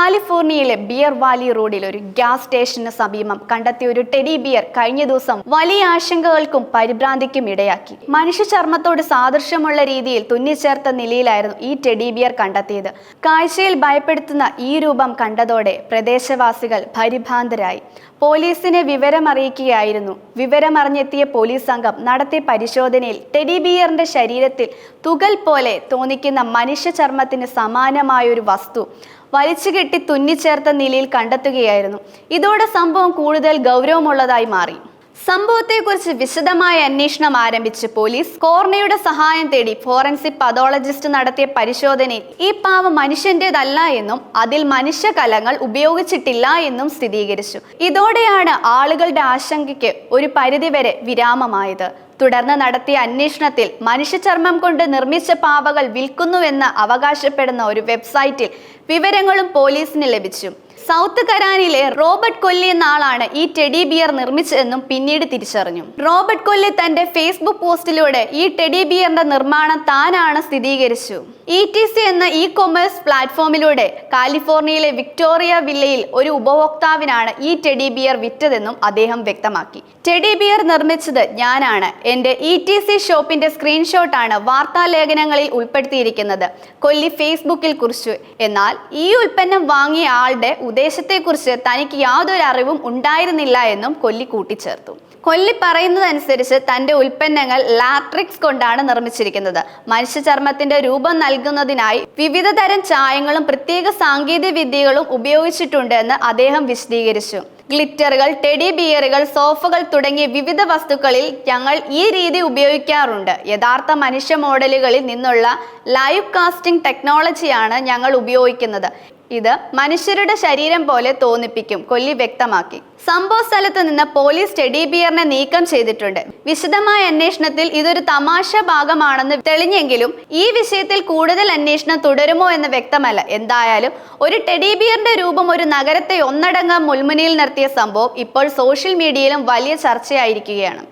കാലിഫോർണിയയിലെ beer Valley റോഡിൽ ഒരു ഗ്യാസ് സ്റ്റേഷന് സമീപം കണ്ടെത്തിയ ഒരു ടെഡി ബിയർ കഴിഞ്ഞ ദിവസം വലിയ ആശങ്കകൾക്കും പരിഭ്രാന്തിക്കും ഇടയാക്കി. മനുഷ്യ ചർമ്മത്തോട് സാദൃശ്യമുള്ള രീതിയിൽ തുന്നിച്ചേർത്ത നിലയിലായിരുന്നു ഈ ടെഡി ബിയർ കണ്ടെത്തിയത്. കാഴ്ചയിൽ ഭയപ്പെടുത്തുന്ന ഈ രൂപം കണ്ടതോടെ പ്രദേശവാസികൾ പരിഭ്രാന്തരായി. പോലീസിനെ വിവരമറിയിക്കുകയായിരുന്നു. വിവരമറിഞ്ഞെത്തിയ പോലീസ് സംഘം നടത്തിയ പരിശോധനയിൽ ടെഡി ബിയറിന്റെ ശരീരത്തിൽ തുകൽ പോലെ തോന്നിക്കുന്ന മനുഷ്യ ചർമ്മത്തിന് സമാനമായൊരു വസ്തു. വലിച്ചുകെട്ടി തുന്നിച്ചേർത്ത നിലയിൽ കണ്ടെത്തുകയായിരുന്നു. ഇതോടെ സംഭവം കൂടുതൽ ഗൗരവമുള്ളതായി മാറി. സംഭവത്തെക്കുറിച്ച് വിശദമായ അന്വേഷണം ആരംഭിച്ച് പോലീസ് കോർണയുടെ സഹായം തേടി ഫോറൻസിക് പതോളജിസ്റ്റ് നടത്തിയ പരിശോധനയിൽ ഈ പാവ മനുഷ്യന്റേതല്ല എന്നും അതിൽ മനുഷ്യ കലങ്ങൾ ഉപയോഗിച്ചിട്ടില്ല എന്നും സ്ഥിരീകരിച്ചു. ഇതോടെയാണ് ആളുകളുടെ ആശങ്കയ്ക്ക് ഒരു പരിധിവരെ വിരാമമായത്. തുടർന്ന് നടത്തിയ അന്വേഷണത്തിൽ മനുഷ്യചർമ്മം കൊണ്ട് നിർമ്മിച്ച പാവകൾ വിൽക്കുന്നുവെന്ന് അവകാശപ്പെടുന്ന ഒരു വെബ്സൈറ്റിൽ വിവരങ്ങളും പോലീസിന് ലഭിച്ചു. സൗത്ത് കരാനിലെ റോബർട്ട് കൊല്ലി എന്ന ആളാണ് ഈ ടെഡി ബിയർ നിർമ്മിച്ചതെന്നും പിന്നീട് തിരിച്ചറിഞ്ഞു. റോബർട്ട് കൊല്ലി തന്റെ ഫേസ്ബുക്ക് പോസ്റ്റിലൂടെ ഈ ടെഡി ബിയറിന്റെ നിർമ്മാണം താനാണ് സ്ഥിരീകരിച്ചു. ഇ ടി സി എന്ന ഇ കൊമേഴ്സ് പ്ലാറ്റ്ഫോമിലൂടെ കാലിഫോർണിയയിലെ വിക്ടോറിയ വില്ലയിൽ ഒരു ഉപഭോക്താവിനാണ് ഈ ടെഡി ബിയർ വിറ്റതെന്നും അദ്ദേഹം വ്യക്തമാക്കി. ടെഡി ബിയർ നിർമ്മിച്ചത് ഞാനാണ്. എന്റെ ഇ ടി സി ഷോപ്പിന്റെ സ്ക്രീൻഷോട്ടാണ് വാർത്താലേഖനങ്ങളിൽ ഉൾപ്പെടുത്തിയിരിക്കുന്നത്. കൊല്ലി ഫേസ്ബുക്കിൽ കുറിച്ചു. എന്നാൽ ഈ ഉൽപ്പന്നം വാങ്ങിയ ആളുടെ ഉദ്ദേശത്തെക്കുറിച്ച് തനിക്ക് യാതൊരു അറിവും ഉണ്ടായിരുന്നില്ല എന്നും കൊല്ലി കൂട്ടിച്ചേർത്തു. കൊല്ലി പറയുന്നതനുസരിച്ച് തന്റെ ഉൽപ്പന്നങ്ങൾ ലാട്രിക്സ് കൊണ്ടാണ് നിർമ്മിച്ചിരിക്കുന്നത്. മനുഷ്യ ചർമ്മത്തിന്റെ രൂപം നൽകുന്നതിനായി വിവിധ തരം ചായങ്ങളും പ്രത്യേക സാങ്കേതിക വിദ്യകളും ഉപയോഗിച്ചിട്ടുണ്ട് എന്ന് അദ്ദേഹം വിശദീകരിച്ചു. ഗ്ലിറ്ററുകൾ ടെഡി ബിയറുകൾ സോഫകൾ തുടങ്ങിയ വിവിധ വസ്തുക്കളിൽ ഞങ്ങൾ ഈ രീതി ഉപയോഗിക്കാറുണ്ട്. യഥാർത്ഥ മനുഷ്യ മോഡലുകളിൽ നിന്നുള്ള ലൈവ് കാസ്റ്റിംഗ് ടെക്നോളജിയാണ് ഞങ്ങൾ ഉപയോഗിക്കുന്നത്. ഇത് മനുഷ്യരുടെ ശരീരം പോലെ തോന്നിപ്പിക്കും കൊല്ലി വ്യക്തമാക്കി. സംഭവ സ്ഥലത്ത് നിന്ന് പോലീസ് ടെഡി ബിയറിനെ നീക്കം ചെയ്തിട്ടുണ്ട്. വിശദമായ അന്വേഷണത്തിൽ ഇതൊരു തമാശ ഭാഗമാണെന്ന് തെളിഞ്ഞെങ്കിലും ഈ വിഷയത്തിൽ കൂടുതൽ അന്വേഷണം തുടരുമോ എന്ന് വ്യക്തമല്ല. എന്തായാലും ഒരു ടെഡി ബിയറിന്റെ രൂപം ഒരു നഗരത്തെ ഒന്നടങ്കം മുൾമുനയിൽ നിർത്തിയ സംഭവം ഇപ്പോൾ സോഷ്യൽ മീഡിയയിലും വലിയ ചർച്ചയായിരിക്കുകയാണ്.